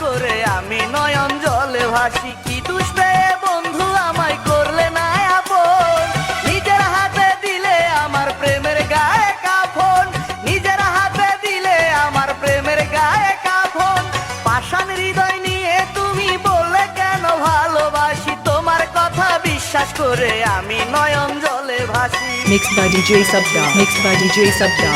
করে আমি নয়ন জলে ভাসি। কি দুষ্পে বন্ধু আমায় করলে না আপন? নিজের হাতে দিলে আমার প্রেমের গায়ে কাফন। নিজের হাতে দিলে আমার প্রেমের গায়ে কাফন। পাষাণ হৃদয় নিয়ে তুমি বললে কেন ভালোবাসি? তোমার কথা বিশ্বাস করে আমি নয়ন জলে ভাসি। Mixed by DJ Sabda. Mixed by DJ Sabda.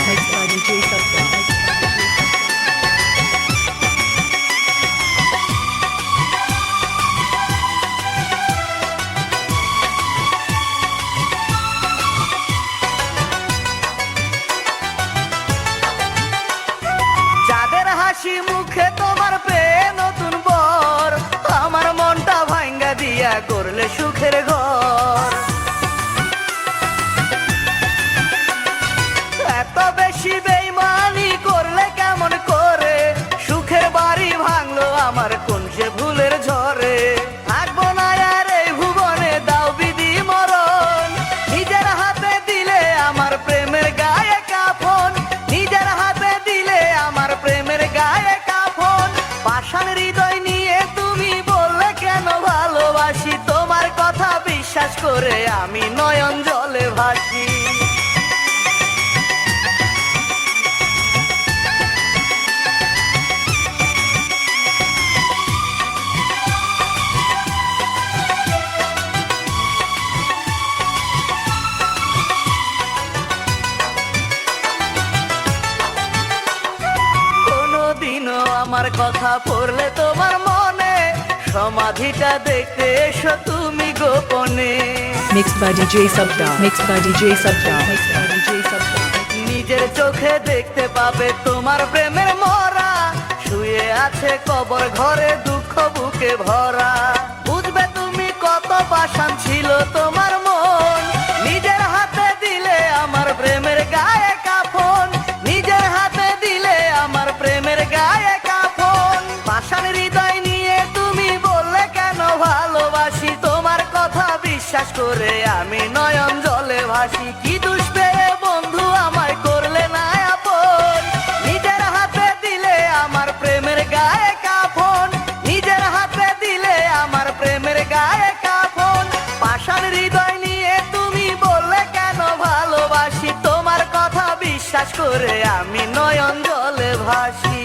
করলে সুখের ঘর বিশ্বাস আমি নয়ন জলে ভাসি। আমার কথা পড়লে তোমার মনে সমাধিটা দেখতে এসো তুমি। গোপনে। Mixed by DJ Sabda mixed by DJ Sabda নিজের চোখে দেখতে পাবে তোমার প্রেমের মরা। শুয়ে আছে কবর ঘরে দুঃখ বুকে ভরা। বিশ্বাস করে আমি নয়ন জলে ভাসি। কি দুষ্পে বন্ধু আমায় করলে না আপন? নিজের হাতে দিলে আমার প্রেমের গায়ে কাফন নিজের হাতে দিলে আমার প্রেমের গায়ে কাফন পাষাণ হৃদয় নিয়ে তুমি বললে কেন ভালোবাসি? তোমার কথা বিশ্বাস করে আমি নয়ন জলে ভাসি।